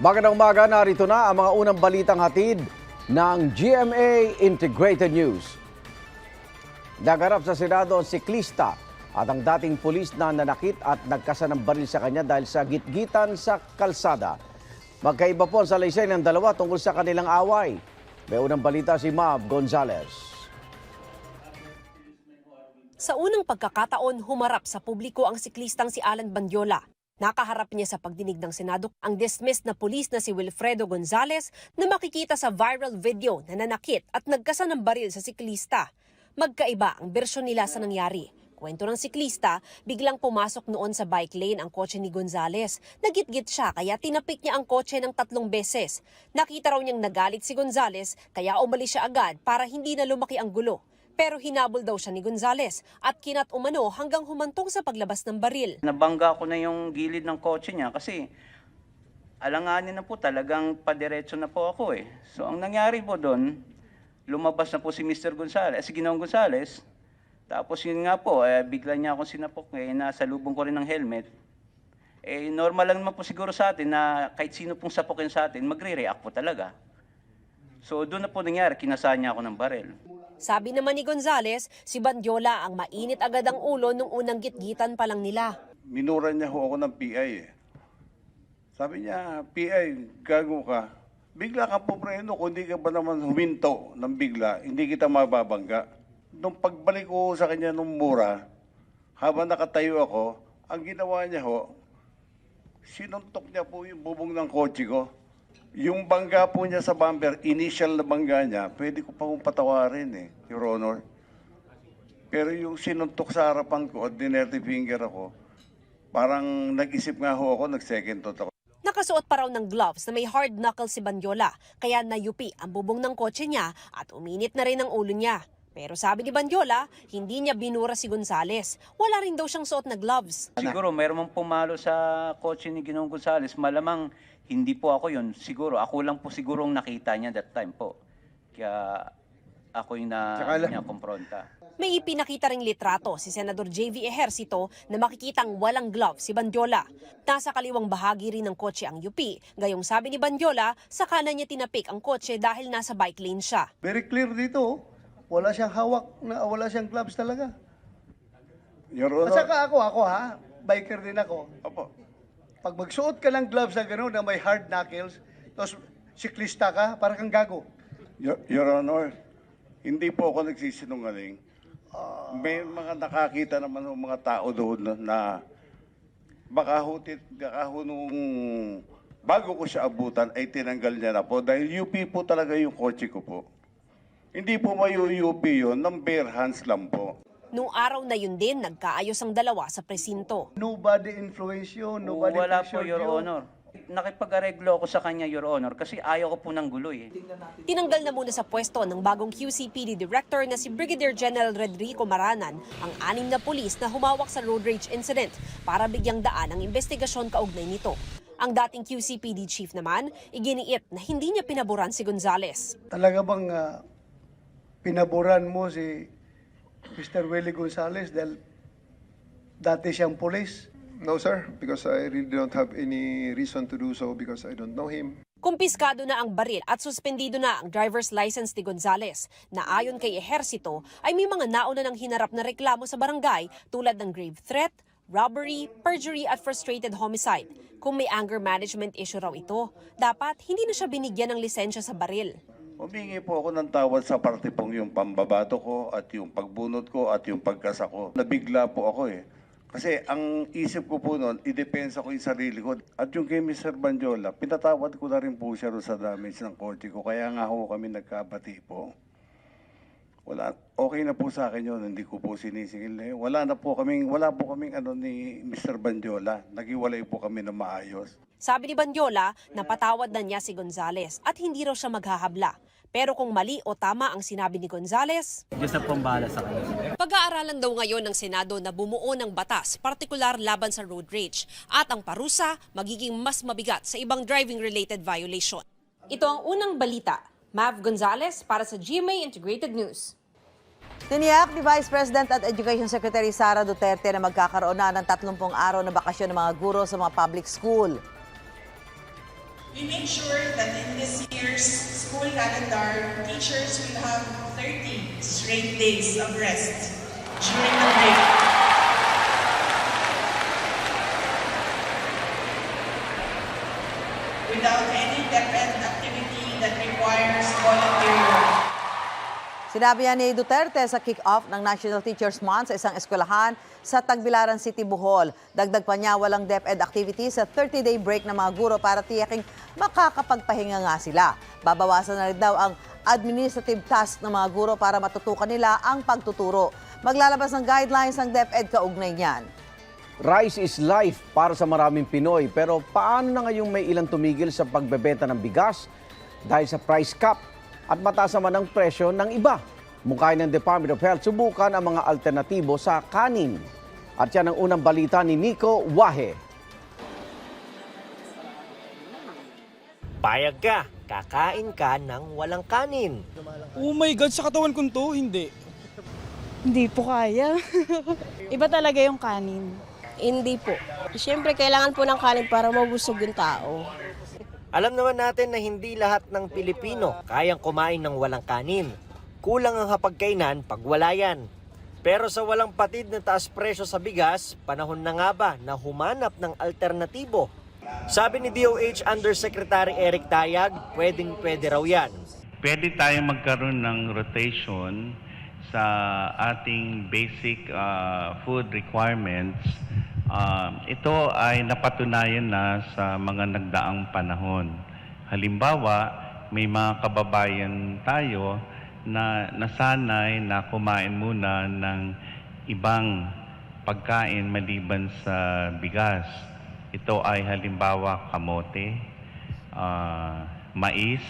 Magandang umaga, narito na ang mga unang balitang hatid ng GMA Integrated News. Nagarap sa Senado ang siklista at ang dating pulis na nanakit at nagkasa ng baril sa kanya dahil sa gitgitan sa kalsada. Magkaiba po ang salaysay ng dalawa tungkol sa kanilang away. May unang balita si Mav Gonzalez. Sa unang pagkakataon, humarap sa publiko ang siklistang si Alan Bandiola. Nakaharap niya sa pagdinig ng Senado ang dismissed na pulis na si Wilfredo Gonzales na makikita sa viral video na nanakit at nagkasa ng baril sa siklista. Magkaiba ang bersyon nila sa nangyari. Kwento ng siklista, biglang pumasok noon sa bike lane ang kotse ni Gonzales. Nagitgit siya kaya tinapik niya ang kotse ng tatlong beses. Nakita raw niyang nagalit si Gonzales kaya umalis siya agad para hindi na lumaki ang gulo. Pero hinabol daw siya ni Gonzales at kinat umano hanggang humantong sa paglabas ng baril. Nabangga ko na yung gilid ng kotse niya kasi alanganin na po talagang padiretso na po ako eh. So ang nangyari po doon, lumabas na po si Mr. Gonzales, si Ginoong Gonzales. Tapos yun nga po, eh, bigla niya akong sinapok eh, nasa lubong ko rin ng helmet. Eh, normal lang naman po siguro sa atin na kahit sino pong sapokin sa atin, magre-react po talaga. So doon na po nangyari, kinasaan niya ako ng baril. Sabi naman ni Gonzales, si Bandiola ang mainit agad ang ulo nung unang gitgitan pa lang nila. minura niya ho ako ng PI eh. Sabi niya, PI, gago ka. Bigla ka po preno, kung hindi ka ba naman huminto ng bigla, hindi kita mababangga. Nung pagbalik ko sa kanya nung mura, habang nakatayo ako, ang ginawa niya ho, sinuntok niya po yung bubong ng kotse ko. Yung bangga po niya sa bumper, initial na bangga niya, pwede ko pa kong patawarin eh, Your Honor. Pero yung sinuntok sa harapan ko at dinerte finger ako, parang nag-isip nga ho ako, nag-second thought ako. Nakasuot pa raw ng gloves na may hard knuckle si Bandiola, kaya nayupi ang bubong ng kotse niya at uminit na rin ang ulo niya. Pero sabi ni Bandiola, hindi niya binura si Gonzales. Wala rin daw siyang suot na gloves. Siguro mayroon mang pumalo sa kotse ni Ginoong Gonzales, malamang hindi po ako yun. Siguro, ako lang po siguro ang nakita niya that time po. Kaya ako yung na, niya kumpronta. May ipinakita ring litrato si Senador JV Ejercito na makikitang walang glove si Bandiola. Nasa kaliwang bahagi rin ng kotse ang UP. Gayong sabi ni Bandiola, sa kanan niya tinapik ang kotse dahil nasa bike lane siya. Very clear dito, oh. Wala siyang hawak, na, wala siyang gloves talaga. Your At Honor, saka ako, ako ha, biker din ako. Opo. Pag magsuot ka ng gloves na gano'n na may hard knuckles, tapos siklista ka, para kang gago. Your, Your Honor, hindi po ako nagsisinungaling. May mga nakakita naman ng mga tao doon na, na baka hutit, baka ho nung bago ko siya abutan ay tinanggal niya na po dahil UP po talaga yung kotse ko po. Hindi po may UP yun, ng bare hands lang po. Nung araw na yun din, nagkaayos ang dalawa sa presinto. Nobody influence you, nobody Wala po, pressured Your you. Honor. Nakipag-areglo ako sa kanya, Your Honor, kasi ayaw ko po ng guloy. Eh. Tinanggal na muna sa pwesto ng bagong QCPD Director na si Brigadier General Rodrigo Maranan ang anim na pulis na humawak sa road rage incident para bigyang daan ang investigasyon kaugnay nito. Ang dating QCPD chief naman, iginiit na hindi niya pinaboran si Gonzales. Talaga bang ah, pinaboran mo si Mr. Willie Gonzales dahil dati siyang pulis? No, sir, because I really don't have any reason to do so because I don't know him. Kumpiskado na ang baril at suspendido na ang driver's license ni Gonzales na ayon kay Ehersito ay may mga nauna ng hinarap na reklamo sa barangay tulad ng grave threat, robbery, perjury at frustrated homicide. Kung may anger management issue raw ito, dapat hindi na siya binigyan ng lisensya sa baril. Humingi po ako ng tawad sa parte pong yung pambabato ko at yung pagbunot ko at yung pagkasa ko. Nabigla po ako eh. Kasi ang isip ko po noon, idepensa ko yung sarili ko. At yung kay Mr. Banjola, pinatawad ko na rin po siya sa damage ng kotse ko. Kaya nga ho kami nagkabati po. Wala, okay na po sa akin yun, hindi ko po sinisingil eh. Wala na po kaming, wala po kaming ano ni Mr. Banjola. Nagiwalay po kami na maayos. Sabi ni Bandiola, napatawad na niya si Gonzales at hindi raw siya maghahabla. Pero kung mali o tama ang sinabi ni Gonzales, Diyos na pambala sa kanya. Pag-aaralan daw ngayon ng Senado na bumuo ng batas, partikular laban sa road rage, at ang parusa magiging mas mabigat sa ibang driving-related violation. Ito ang unang balita. Mav Gonzalez para sa GMA Integrated News. Tiniyak ni Vice President at Education Secretary Sara Duterte na magkakaroon na ng 30 araw na bakasyon ng mga guro sa mga public school. We make sure that in this year's school calendar, teachers will have 30 straight days of rest during the break. Without any DepEd activity that requires. Sinabi ni Duterte sa kick-off ng National Teachers Month sa isang eskwelahan sa Tagbilaran City, Bohol. Dagdag pa niya walang DepEd activity sa 30-day break ng mga guro para tiyaking makakapagpahinga nga sila. Babawasan na rin daw ang administrative task ng mga guro para matutukan nila ang pagtuturo. Maglalabas ng guidelines ang DepEd kaugnay niyan. Rice is life para sa maraming Pinoy. Pero paano na ngayong may ilang tumigil sa pagbebenta ng bigas dahil sa price cap at mataas naman ang presyo ng iba? Mukha ng Department of Health subukan ang mga alternatibo sa kanin. At yan ang unang balita ni Nico Wahe. Payag ka, kakain ka ng walang kanin. Oh my God, sa katawan ko to, hindi. Hindi po kaya. Iba talaga yung kanin. Hindi po. Siyempre, kailangan po ng kanin para mabusog yung tao. Alam naman natin na hindi lahat ng Pilipino kayang kumain ng walang kanin. Kulang ang hapagkainan pag wala yan. Pero sa walang patid na taas presyo sa bigas, panahon na nga ba na humanap ng alternatibo? Sabi ni DOH Undersecretary Eric Tayag, pwedeng pwede raw yan. pwede tayong magkaroon ng rotation sa ating basic uh, food requirements. Um, ito ay napatunayan na sa mga nagdaang panahon. Halimbawa, may mga kababayan tayo na nasanay na kumain muna ng ibang pagkain maliban sa bigas. Ito ay halimbawa kamote, ah, mais,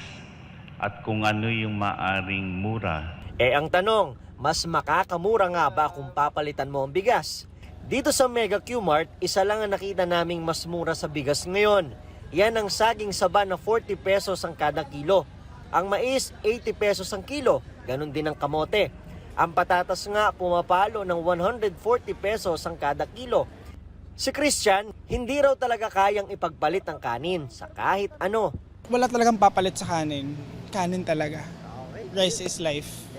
at kung ano yung maaring mura. Eh ang tanong, mas makakamura nga ba kung papalitan mo ang bigas? Dito sa Mega Q-Mart, isa lang ang nakita naming mas mura sa bigas ngayon. Yan ang saging saba na 40 pesos ang kada kilo. Ang mais, 80 pesos ang kilo. Ganon din ang kamote. Ang patatas nga pumapalo ng 140 pesos ang kada kilo. Si Christian, hindi raw talaga kayang ipagpalit ang kanin sa kahit ano. Wala talagang papalit sa kanin. Kanin talaga. Rice is life.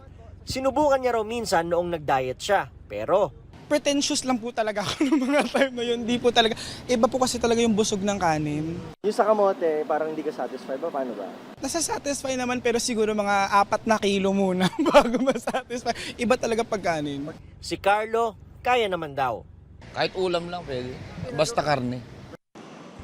Sinubukan niya raw minsan noong nag-diet siya. Pero Pretentious lang po talaga ako ng mga time na yun. Hindi po talaga. Iba po kasi talaga yung busog ng kanin. yung sa kamote, parang hindi ka satisfied ba? Paano ba? Nasa-satisfy naman pero siguro mga apat na kilo muna bago ma-satisfy. Iba talaga pag kanin. Si Carlo, kaya naman daw. Kahit ulam lang pwede. Basta karne.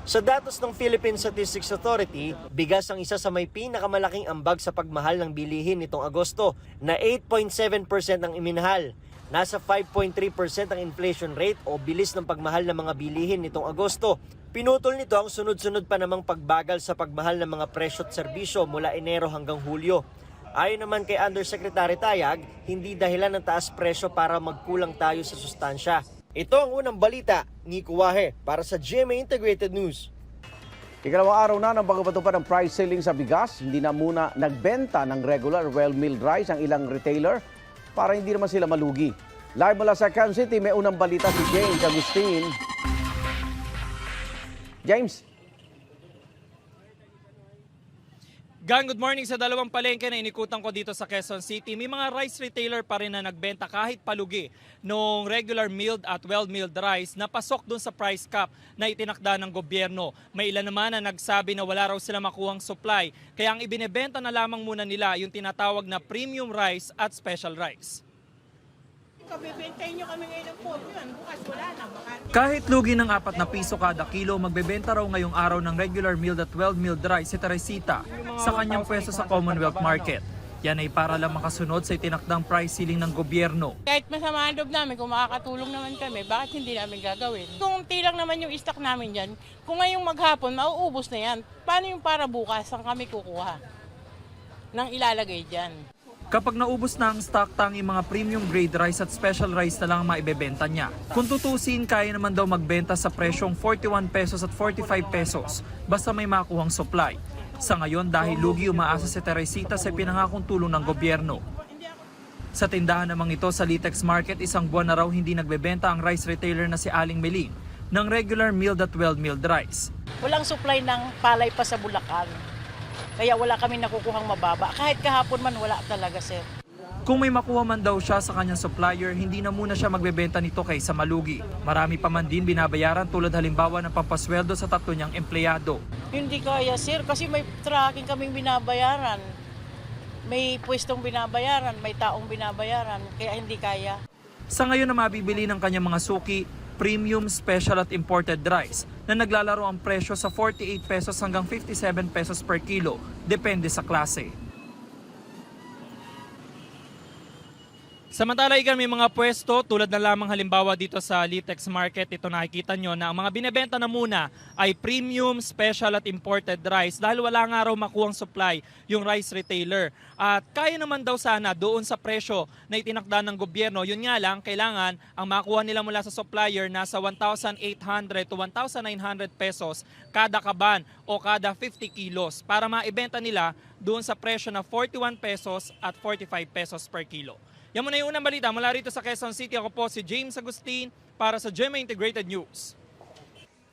Sa datos ng Philippine Statistics Authority, bigas ang isa sa may pinakamalaking ambag sa pagmahal ng bilihin nitong Agosto na 8.7% ang iminahal. Nasa 5.3% ang inflation rate o bilis ng pagmahal ng mga bilihin nitong Agosto. Pinutol nito ang sunod-sunod pa namang pagbagal sa pagmahal ng mga presyo at serbisyo mula Enero hanggang Hulyo. Ayon naman kay Undersecretary Tayag, hindi dahilan ng taas presyo para magkulang tayo sa sustansya. Ito ang unang balita, Nico Wahe, para sa GMA Integrated News. Ikalawang araw na ng pagpapatupad ng price ceiling sa bigas, hindi na muna nagbenta ng regular well-milled rice ang ilang retailer para hindi naman sila malugi. Live mula sa Quezon City, may unang balita si James Agustin. James, Gang, good morning sa dalawang palengke na inikutan ko dito sa Quezon City. May mga rice retailer pa rin na nagbenta kahit palugi nung regular milled at well-milled rice na pasok dun sa price cap na itinakda ng gobyerno. May ilan naman na nagsabi na wala raw sila makuhang supply. Kaya ang ibinebenta na lamang muna nila yung tinatawag na premium rice at special rice. Kabibentahin nyo kami ngayon ng 4 yan. Bukas wala na. Baka Kahit lugi ng apat na piso kada kilo, magbebenta raw ngayong araw ng regular milled at well-milled rice si Teresita sa kanyang pwesto sa Commonwealth Market. Yan ay para lang makasunod sa itinakdang price ceiling ng gobyerno. Kahit masama ang loob namin, kung makakatulong naman kami, bakit hindi namin gagawin? Kung tilang naman yung stock namin dyan, kung ngayong maghapon, mauubos na yan. Paano yung para bukas, saan kami kukuha? Nang ilalagay dyan. Kapag naubos na ang stock, tangi mga premium grade rice at special rice na lang ang maibebenta niya. Kung tutusin, kaya naman daw magbenta sa presyong 41 pesos at 45 pesos basta may makuhang supply. Sa ngayon, dahil lugi umaasa si Teresita sa pinangakong tulong ng gobyerno. Sa tindahan namang ito sa Litex Market, isang buwan na raw hindi nagbebenta ang rice retailer na si Aling Meling ng regular milled at well-milled rice. Walang supply ng palay pa sa Bulacan. Kaya wala kami nakukuhang mababa. Kahit kahapon man, wala talaga, sir. Kung may makuha man daw siya sa kanyang supplier, hindi na muna siya magbebenta nito kaysa malugi. Marami pa man din binabayaran tulad halimbawa ng pampasweldo sa tatlo niyang empleyado. Hindi kaya, sir, kasi may tracking kaming binabayaran. May pwestong binabayaran, may taong binabayaran, kaya hindi kaya. Sa ngayon na mabibili ng kanyang mga suki, premium, special at imported rice na naglalaro ang presyo sa 48 pesos hanggang 57 pesos per kilo, depende sa klase. Samantala, ikan may mga pwesto tulad na lamang halimbawa dito sa Litex Market, ito nakikita nyo na ang mga binebenta na muna ay premium, special at imported rice dahil wala nga raw makuhang supply yung rice retailer. At kaya naman daw sana doon sa presyo na itinakda ng gobyerno, yun nga lang, kailangan ang makuha nila mula sa supplier nasa 1,800 to 1,900 pesos kada kaban o kada 50 kilos para maibenta nila doon sa presyo na 41 pesos at 45 pesos per kilo. Yan muna yung unang balita mula rito sa Quezon City. Ako po si James Agustin para sa GMA Integrated News.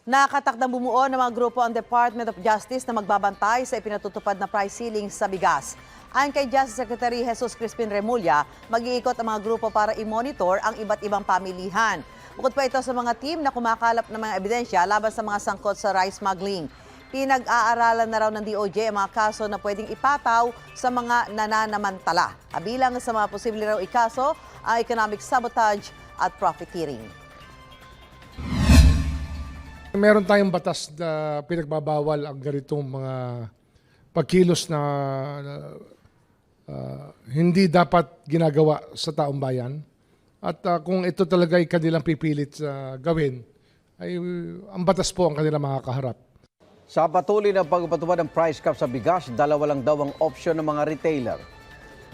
Nakatakdang bumuo ng mga grupo ang Department of Justice na magbabantay sa ipinatutupad na price ceiling sa bigas. Ayon kay Justice Secretary Jesus Crispin Remulla, mag-iikot ang mga grupo para i-monitor ang iba't ibang pamilihan. Bukod pa ito sa mga team na kumakalap ng mga ebidensya laban sa mga sangkot sa rice smuggling. Pinag-aaralan na raw ng DOJ ang mga kaso na pwedeng ipataw sa mga nananamantala. Kabilang sa mga posible raw ikaso ang economic sabotage at profiteering. Meron tayong batas na pinagbabawal ang ganitong mga pagkilos na uh, hindi dapat ginagawa sa taong bayan. At uh, kung ito talaga ay kanilang pipilit uh, gawin, ay ang batas po ang kanilang makakaharap. Sa patuloy na pagpatupad ng price cap sa bigas, dalawa lang daw ang option ng mga retailer.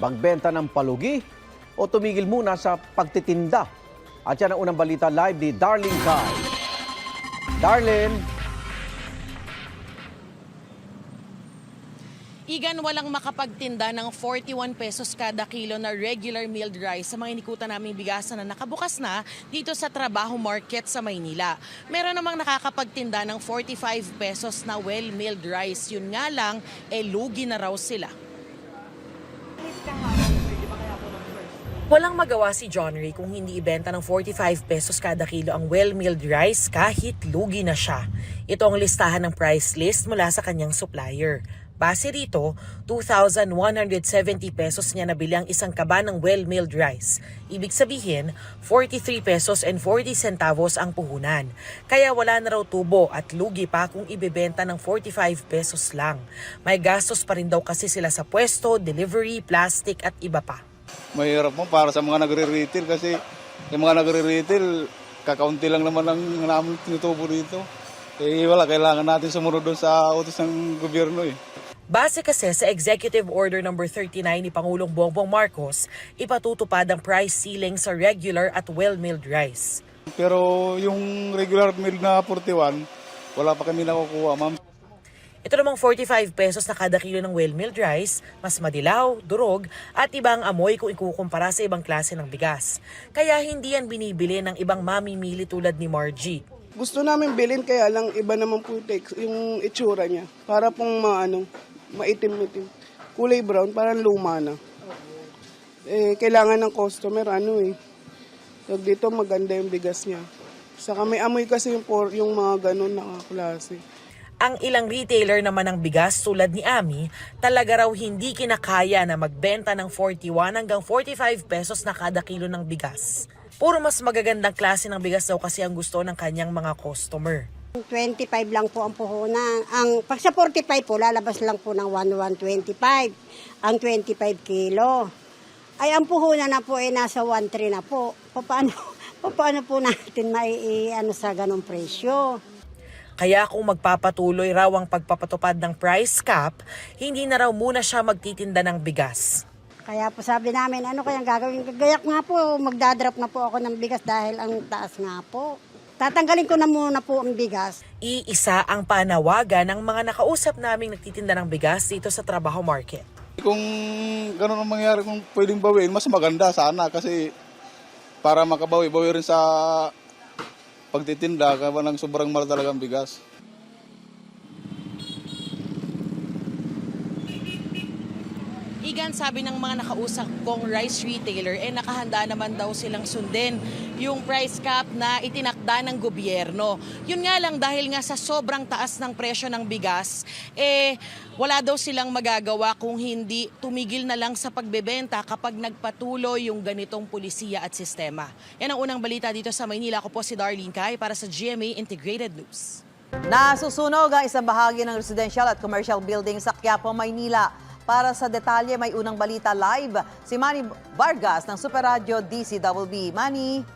Magbenta ng palugi o tumigil muna sa pagtitinda. At yan ang unang balita live ni Darling Kai. Darlene, Igan walang makapagtinda ng 41 pesos kada kilo na regular milled rice sa mga inikutan naming bigasan na nakabukas na dito sa Trabaho Market sa Maynila. Meron namang nakakapagtinda ng 45 pesos na well-milled rice. Yun nga lang, eh lugi na raw sila. Walang magawa si John Ray kung hindi ibenta ng 45 pesos kada kilo ang well-milled rice kahit lugi na siya. Ito ang listahan ng price list mula sa kanyang supplier. Base rito, 2,170 pesos niya nabili ang isang kaba ng well-milled rice. Ibig sabihin, 43 pesos and 40 centavos ang puhunan. Kaya wala na raw tubo at lugi pa kung ibebenta ng 45 pesos lang. May gastos pa rin daw kasi sila sa pwesto, delivery, plastic at iba pa. mahirap mo para sa mga nagre-retail kasi yung mga nagre-retail, kakaunti lang naman ang namin tinutubo dito. Eh wala, kailangan natin sumunod doon sa utos ng gobyerno eh. Base kasi sa Executive Order No. 39 ni Pangulong Bongbong Marcos, ipatutupad ang price ceiling sa regular at well-milled rice. Pero yung regular meal na 41, wala pa kami nakukuha ma'am. Ito namang 45 pesos na kada kilo ng well-milled rice, mas madilaw, durog, at ibang amoy kung ikukumpara sa ibang klase ng bigas. Kaya hindi yan binibili ng ibang mamimili tulad ni Margie. Gusto namin bilhin kaya lang iba naman po yung itsura niya. Para pong maano, maitim-itim. Kulay brown, parang luma na. Eh, kailangan ng customer, ano eh. Tawag dito, maganda yung bigas niya. Saka may amoy kasi yung, por, yung mga ganun na klase. Ang ilang retailer naman ng bigas tulad ni Ami, talaga raw hindi kinakaya na magbenta ng 41 hanggang 45 pesos na kada kilo ng bigas. Puro mas magagandang klase ng bigas daw kasi ang gusto ng kanyang mga customer. 25 lang po ang puhunan. Ang, pag sa 45 po, lalabas lang po ng 1125. Ang 25 kilo. Ay, ang puhunan na po ay nasa 13 na po. Paano, paano po natin mai ano sa ganong presyo? Kaya kung magpapatuloy raw ang pagpapatupad ng price cap, hindi na raw muna siya magtitinda ng bigas. Kaya po sabi namin, ano kayang gagawin? Gayak nga po, magdadrop na po ako ng bigas dahil ang taas nga po. Tatanggalin ko na muna po ang bigas. Iisa ang panawagan ng mga nakausap naming nagtitinda ng bigas dito sa Trabaho Market. Kung ganun ang mangyari, kung pwedeng bawiin, mas maganda sana kasi para makabawi-bawi rin sa pagtitinda, kaya ng sobrang mahal talagang bigas. Igan, sabi ng mga nakausap kong rice retailer, eh nakahanda naman daw silang sundin yung price cap na itinakda ng gobyerno. Yun nga lang dahil nga sa sobrang taas ng presyo ng bigas, eh wala daw silang magagawa kung hindi tumigil na lang sa pagbebenta kapag nagpatuloy yung ganitong pulisiya at sistema. Yan ang unang balita dito sa Maynila. Ako po si Darlene Kai para sa GMA Integrated News. Nasusunog ang isang bahagi ng residential at commercial building sa Quiapo, Maynila. Para sa detalye, may unang balita live si Manny Vargas ng Super Radio DCWB. Manny?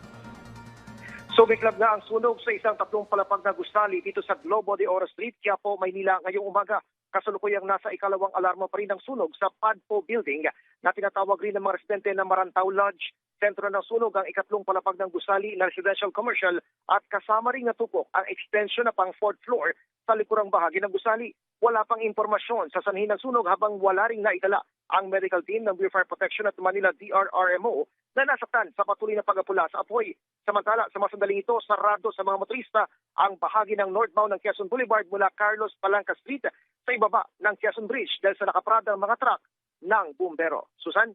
Sumiklab na ang sunog sa isang tatlong palapag na gusali dito sa Globo de Oro Street, Quiapo, Maynila ngayong umaga. Kasalukuyang nasa ikalawang alarma pa rin ang sunog sa Padpo Building na tinatawag rin ng mga residente na Marantaw Lodge. Sentro ng sunog ang ikatlong palapag ng gusali na residential commercial at kasama rin natupok ang extension na pang fourth floor sa likurang bahagi ng gusali. Wala pang impormasyon sa sanhin ng sunog habang wala ring naitala ang medical team ng Bureau Fire Protection at Manila DRRMO na nasaktan sa patuloy na pag-apula sa apoy. Samantala, sa masandaling ito, sarado sa mga motorista ang bahagi ng northbound ng Quezon Boulevard mula Carlos Palanca Street sa ibaba ng Quezon Bridge dahil sa nakaprada ang mga truck ng bumbero. Susan?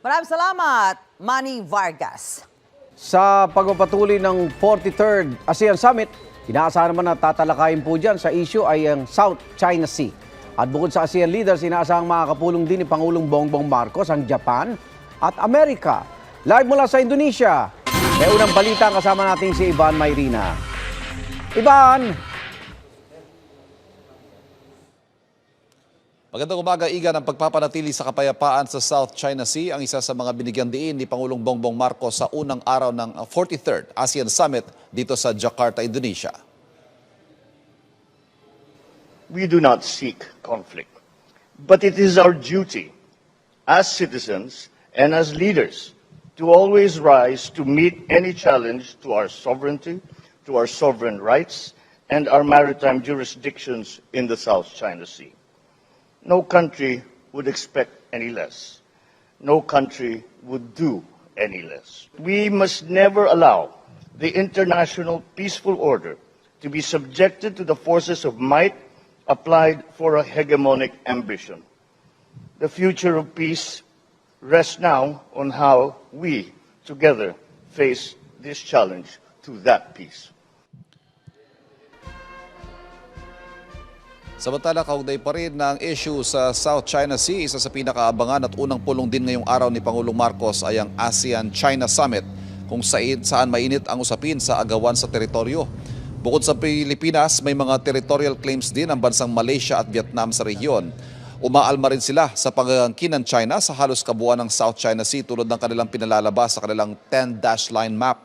Maraming salamat, Manny Vargas. Sa pagpapatuloy ng 43rd ASEAN Summit, inaasahan naman na tatalakayin po dyan sa issue ay ang South China Sea. At bukod sa ASEAN leaders, inaasahang makakapulong din ni Pangulong Bongbong Marcos ang Japan at Amerika. Live mula sa Indonesia, may unang balita kasama natin si Ivan Mayrina. Ivan! Magandang umaga, Iga, ng pagpapanatili sa kapayapaan sa South China Sea ang isa sa mga binigyan diin ni Pangulong Bongbong Marcos sa unang araw ng 43rd ASEAN Summit dito sa Jakarta, Indonesia. We do not seek conflict, but it is our duty as citizens and as leaders to always rise to meet any challenge to our sovereignty, to our sovereign rights, and our maritime jurisdictions in the South China Sea. No country would expect any less. No country would do any less. We must never allow the international peaceful order to be subjected to the forces of might applied for a hegemonic ambition. The future of peace rests now on how we together face this challenge to that peace. Samantala, kaugnay pa rin ng issue sa South China Sea, isa sa pinakaabangan at unang pulong din ngayong araw ni Pangulong Marcos ay ang ASEAN-China Summit kung saan, mainit ang usapin sa agawan sa teritoryo. Bukod sa Pilipinas, may mga territorial claims din ang bansang Malaysia at Vietnam sa rehiyon. Umaalma rin sila sa pangangkin ng China sa halos kabuuan ng South China Sea tulad ng kanilang pinalalabas sa kanilang 10-dash line map.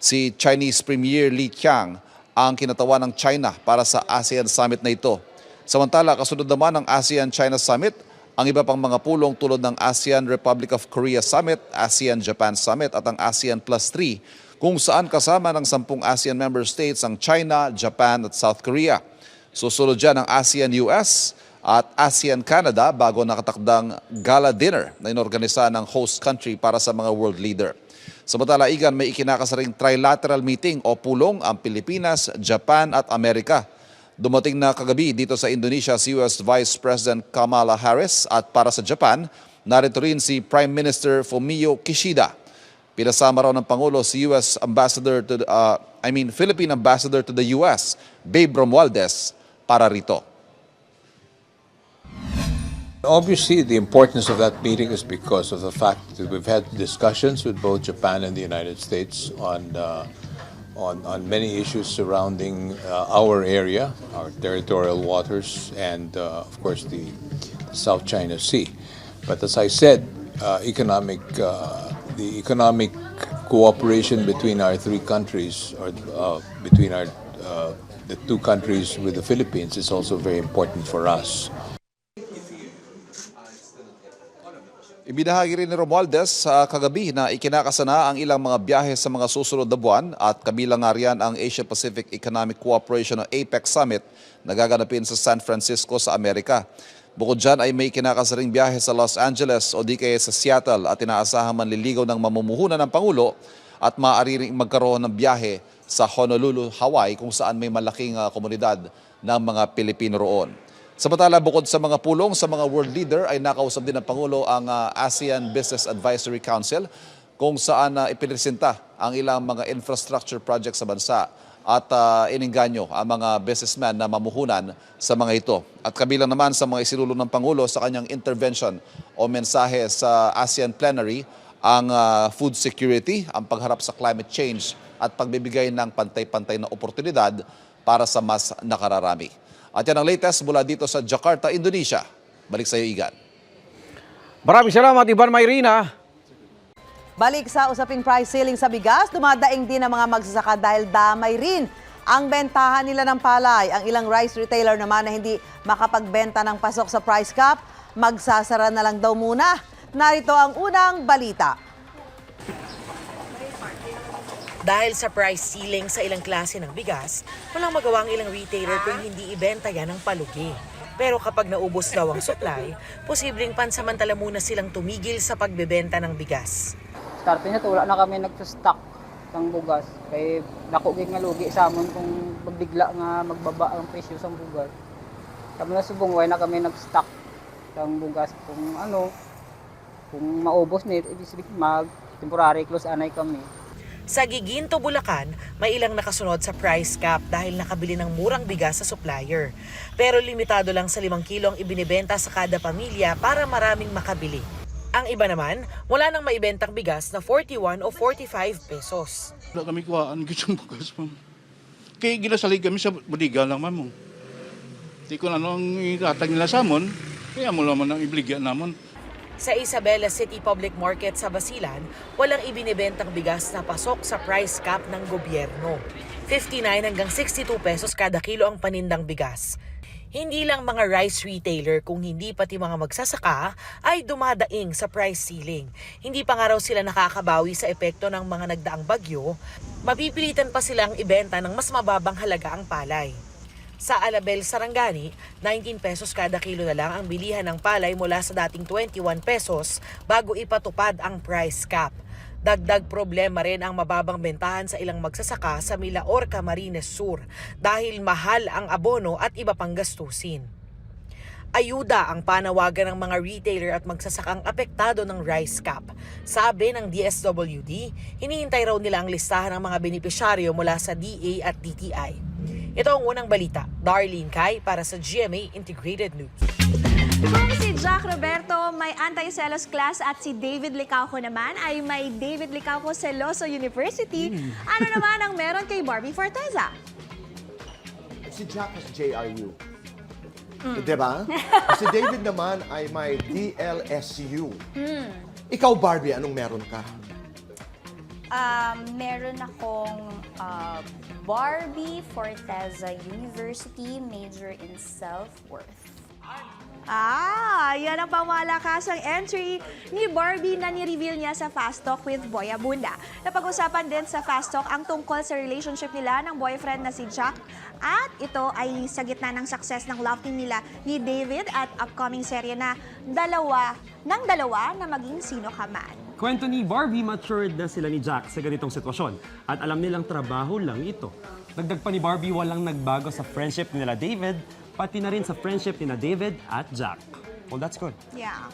Si Chinese Premier Li Qiang ang kinatawa ng China para sa ASEAN Summit na ito. Samantala, kasunod naman ng ASEAN-China Summit, ang iba pang mga pulong tulad ng ASEAN Republic of Korea Summit, ASEAN Japan Summit at ang ASEAN Plus 3 kung saan kasama ng sampung ASEAN member states ang China, Japan at South Korea. Susunod dyan ang ASEAN-US at ASEAN-Canada bago nakatakdang gala dinner na inorganisa ng host country para sa mga world leader. Samantala, Igan, may ikinakasaring trilateral meeting o pulong ang Pilipinas, Japan at Amerika. Dumating na kagabi dito sa Indonesia si US Vice President Kamala Harris at para sa Japan, narito rin si Prime Minister Fumio Kishida. Pinasama raw ng Pangulo si US Ambassador to the, uh, I mean Philippine Ambassador to the US, Babe Romualdez, para rito. Obviously, the importance of that meeting is because of the fact that we've had discussions with both Japan and the United States on uh, on, on many issues surrounding uh, our area, our territorial waters, and uh, of course the South China Sea. But as I said, uh, economic uh, the economic cooperation between our three countries, or uh, between our the two countries with the Philippines, is also very important for us. Ibinahagi rin ni Romualdez sa kagabi na ikinakasana ang ilang mga biyahe sa mga susunod na buwan at kabilang nga riyan ang Asia Pacific Economic Cooperation o APEC Summit na gaganapin sa San Francisco sa Amerika. Bukod dyan ay may kinakasaring biyahe sa Los Angeles o di kaya sa Seattle at inaasahan manliligaw ng mamumuhunan ng Pangulo at maaari ring magkaroon ng biyahe sa Honolulu, Hawaii kung saan may malaking ah, komunidad ng mga Pilipino roon. Samantala, bukod sa mga pulong sa mga world leader ay nakausap din ng Pangulo ang ah, ASEAN Business Advisory Council kung saan uh, ipinresenta ang ilang mga infrastructure projects sa bansa at uh, ininganyo ang mga businessmen na mamuhunan sa mga ito. At kabilang naman sa mga isinulong ng Pangulo sa kanyang intervention o mensahe sa ASEAN Plenary ang ah, food security, ang pagharap sa climate change at pagbibigay ng pantay-pantay na oportunidad para sa mas nakararami. At yan ang latest mula dito sa Jakarta, Indonesia. Balik sa iyo, Igan. Maraming salamat, Ivan Mayrina. Balik sa usaping price ceiling sa bigas, dumadaing din ang mga magsasaka dahil damay rin ang bentahan nila ng palay. Ang ilang rice retailer naman na hindi makapagbenta ng pasok sa price cap, magsasara na lang daw muna. Narito ang unang balita. Dahil sa price ceiling sa ilang klase ng bigas, walang magawa ang ilang retailer kung hindi ibenta yan ng palugi. Pero kapag naubos daw ang supply, posibleng pansamantala muna silang tumigil sa pagbebenta ng bigas. Starte na wala na kami nagsustock ng bugas. Kay dako gid nga lugi sa amon kung magbigla nga magbaba ang presyo sa bugas. Kami na subong way na kami nag-stock ng bugas kung ano kung maubos ibig sabihin mag temporary close anay kami. Sa Giginto, Bulacan, may ilang nakasunod sa price cap dahil nakabili ng murang bigas sa supplier. Pero limitado lang sa 5 kilo ang ibinibenta sa kada pamilya para maraming makabili. Ang iba naman, wala nang maibentang bigas na 41 o 45 pesos. Wala kami kuhaan gitong bukas, ma'am. Kaya ginasalig kami sa budiga lang, ma'am. Di ko na ano ang itatag nila sa amon, kaya mo naman ang ibligyan namon. Sa Isabela City Public Market sa Basilan, walang ibinibentang bigas na pasok sa price cap ng gobyerno. 59 hanggang 62 pesos kada kilo ang panindang bigas. Hindi lang mga rice retailer kung hindi pati mga magsasaka ay dumadaing sa price ceiling. Hindi pa nga raw sila nakakabawi sa epekto ng mga nagdaang bagyo, mapipilitan pa silang ibenta ng mas mababang halaga ang palay. Sa Alabel, Sarangani, 19 pesos kada kilo na lang ang bilihan ng palay mula sa dating 21 pesos bago ipatupad ang price cap. Dagdag problema rin ang mababang bentahan sa ilang magsasaka sa Milaor, Camarines Sur dahil mahal ang abono at iba pang gastusin. Ayuda ang panawagan ng mga retailer at magsasakang apektado ng rice cap. Sabi ng DSWD, hinihintay raw nila ang listahan ng mga benepisyaryo mula sa DA at DTI. Ito ang unang balita. Darlene Kai para sa GMA Integrated News. Kung si Jack Roberto may anti-selos class at si David Licauco naman ay may David Licauco Celoso University, ano naman ang meron kay Barbie Forteza? Si Jack is JRU. Diba? si David naman ay may DLSU. Hmm. Ikaw, Barbie, anong meron ka? Um, meron akong uh, Barbie Forteza University, major in self-worth. Ah, yan ang pamalakasang entry ni Barbie na ni-reveal niya sa Fast Talk with Boy Abunda. Napag-usapan din sa Fast Talk ang tungkol sa relationship nila ng boyfriend na si Jack at ito ay sa gitna ng success ng love team nila ni David at upcoming serye na dalawa ng dalawa na maging sino ka man. Kwento ni Barbie, matured na sila ni Jack sa ganitong sitwasyon at alam nilang trabaho lang ito. Dagdag pa ni Barbie, walang nagbago sa friendship nila David, pati na rin sa friendship nila David at Jack. Well, that's good. Yeah.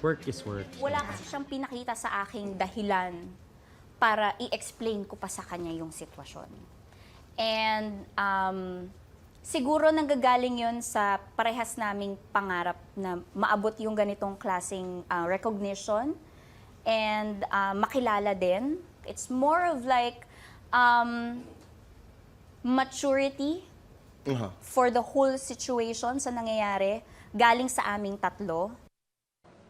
Work is work. Wala kasi siyang pinakita sa aking dahilan para i-explain ko pa sa kanya yung sitwasyon. And um, siguro nanggagaling yun sa parehas naming pangarap na maabot yung ganitong klaseng uh, recognition and uh, makilala din. It's more of like um, maturity Uh-huh. for the whole situation sa nangyayari galing sa aming tatlo.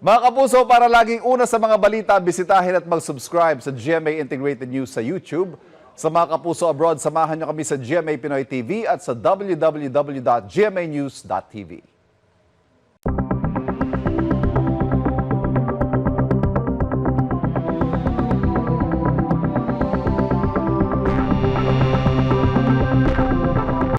Mga kapuso, para laging una sa mga balita, bisitahin at mag-subscribe sa GMA Integrated News sa YouTube. Sa mga kapuso abroad, samahan niyo kami sa GMA Pinoy TV at sa www.gmanews.tv.